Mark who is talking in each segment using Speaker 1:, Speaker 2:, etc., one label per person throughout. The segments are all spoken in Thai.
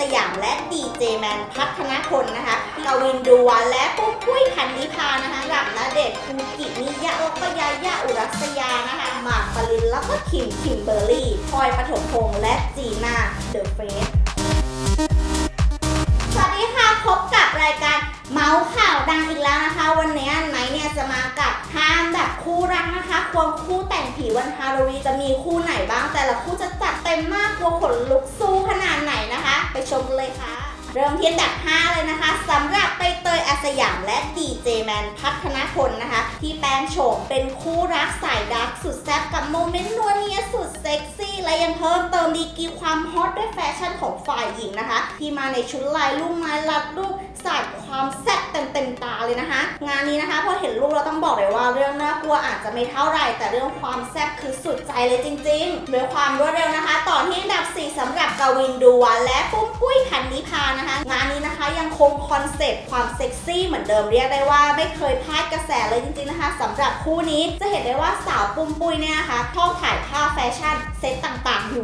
Speaker 1: สยามและดีเจแมนพัฒนพลนะคะกวินดูวันและปุ้มปุ้ยพันนิพานะคะหลับนาเดชคูกิมิยะแล้วก็ยายาอุรัสยานะคะหมากปรินแล้วก็คิมคิมเบอร์รี่พลอยปฐมพงษ์และจีน่าเดอะเฟสสวัสดีค่ะพบกับรายการเมาส์ข่าวดังอีกแล้วนะคะ วันนี้ไนเนี่ยจะมากับห้ามแบบคู่รักนะคะควงคู่แต่งผีวันฮาโลวีนจะมีคู่ไหนบ้าง แต่ละคู่จะจัดเต็มมากกลัวขนลุกสู้ข เลยค่ะ เริ่มที่อันดับ 5 เลยนะคะสำหรับใบเตยอาสยามและดีเจแมนพัฒนพลนะคะ ที่แปลงโฉมเป็นคู่รักสายดักสุดแซ่บกับโมเมนต์นัวเนียสุดเซ็กซี่ และยังเพิ่มเติมดีกีความฮอตด้วยแฟชั่นของฝ่ายหญิงนะคะ ที่มาในชุดลายลูกไม้ลัดรูปสาดความแซ่บเต็มเต็มตาเลยนะคะ งานนี้นะคะพอเห็นรูปเราต้องบอกเลยว่าเรื่องน่ากลัวอาจจะไม่เท่าไหร่แต่เรื่องความแซ่บคือสุดใจเลยจริงๆด้วยความรวดเร็วนะคะ อที่อันดับ 4สำหรับกวินดูวันและปุ้มปุ้ยพันนิพานะคะ งานนี้นะคะยังคงคอนเซ็ปต์ความเซ็กซี่เหมือนเดิมเรียกได้ว่าไม่เคยพลาดกระแสเลยจริงๆนะคะสำหรับคู่นี้จะเห็นได้ว่าสาวปุ้มปุ้ยเนี่ยนะคะชอบถ่ายภาพแฟชั่นเซ็ต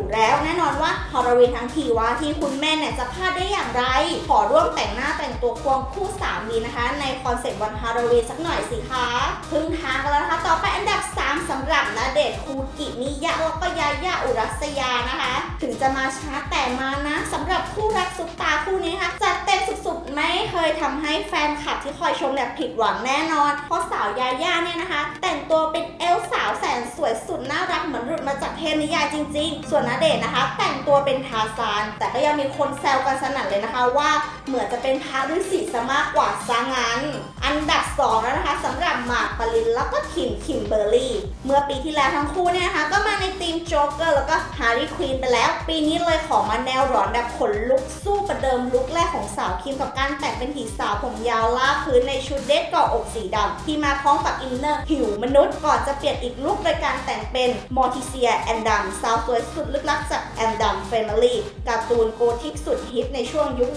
Speaker 1: อยู่แล้ว แน่นอนว่าฮอลลวีนทั้งทีว่าที่คุณแม่เนี่ยจะพลาดได้อย่างไร ขอร่วมแต่งหน้าแต่งตัวควงคู่สามีนะคะ ในคอนเซ็ปต์วันฮาโลวีนสักหน่อยสิคะพึ่งทางกันแล้วนะคะ ต่อไปอันดับ 3สำหรับณเดชคูกิมิยะแล้วก็ยายาอุรัสยานะคะ ถึงจะมาช้าแต่มานะสำหรับคู่รักซุปตาคู่นี้นะคะจัดเต็มสุดๆ ไม่เคยทำให้แฟนคลับที่คอยชมเนี่ยผิดหวังแน่นอน เพราะสาวยายาเนี่ยนะคะ แต่งตัวเป็นเอลสาวแสนสวย พนิยายจริง ๆ ส่วนณเดชนนะคะ แต่งตัวเป็นทาซาน แต่ก็ยังมีคนแซวกันสนั่นเลยนะคะว่าเหมือนจะเป็นพระฤาษีซะมากกว่าซะงั้น อันดับสองแล้วนะคะสำหรับหมากปรินแล้วก็คิมคิมเบอร์รี่ เมื่อปีที่แล้วทั้งคู่เนี่ยนะคะ ก็มาในทีมโจ๊กเกอร์แล้วก็ฮาร์รี่ควีนไปแล้ว ปีนี้เลยขอมาแนวร้อนแบบขนลุกสู้ประเดิมลุกแรกของสาวคิมกับการแต่งเป็นผีสาวผมยาวลากพื้นในชุดเดทเกาะอกสีดำที่มาพร้อมกับอินเนอร์หิวมนุษย์ก่อนจะเปลี่ยนอีกลุกโดยการแต่งเป็นมอร์ติเซียแอนดัมสาวสวยสุดลึกลับจากแอนดัมเฟมิลี่การ์ตูนโกธิกสุดฮิตในช่วงยุค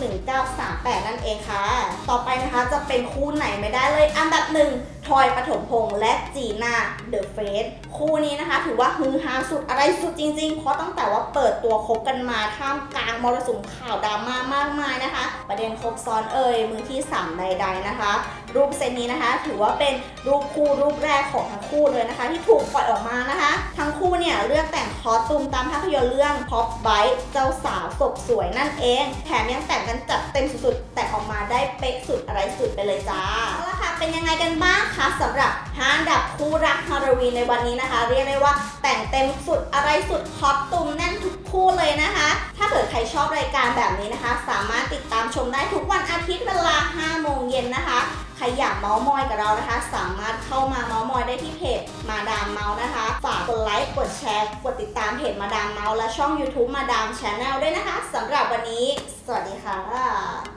Speaker 1: 1938 นั่นเองค่ะ ต่อไปนะคะจะเป็นคู่ไหนไม่ได้เลย อันดับหนึ่งทอยปฐมพงษ์และจีน่าเดอะเฟสคู่นี้นะคะ ถือว่าฮือฮาสุดอะไรสุดจริงๆ เพราะตั้งแต่ว่าเปิดตัวคบกันมาท่ามกลางมรสุมข่าวดราม่ามากมายนะคะ ประเด็นคบซ้อนเอ่ยมือที่สามใด ๆนะคะ รูปเซตนี้นะคะ ถือว่าเป็นรูปคู่รูปแรกของทั้งคู่เลยนะคะ ที่ถูกปล่อยออกมานะคะ ทั้งคู่เนี่ยเลือกแต่งคอสตูมตามภาพยนตร์เรื่อง Pop b i t e เจ้าสาวศพสวยนั่นเอง แถมยังแต่งกันจัดเต็มสุดๆแต่ออกมาได้เป๊ะสุดอะไรสุดไปเลยจ้า เป็นยังไงกันบ้างคะสำหรับห้าอันดับคู่รักฮาโลวีนในวันนี้นะคะ เรียกได้ว่าแต่งเต็มสุดอะไรสุดคอสตูมแน่นทุกคู่เลยนะคะ ถ้าเกิดใครชอบรายการแบบนี้นะคะ สามารถติดตามชมได้ทุกวันอาทิตย์เวลา 5 โมงเย็นนะคะใครอยากเมาส์มอยกับเรานะคะ สามารถเข้ามาเมาส์มอยได้ที่เพจมาดามเมาส์นะคะ ฝากกดไลค์กดแชร์กดติดตามเพจมาดามเมาส์และช่อง YouTube มาดามชาแนลด้วยนะคะสำหรับวันนี้ สวัสดีค่ะ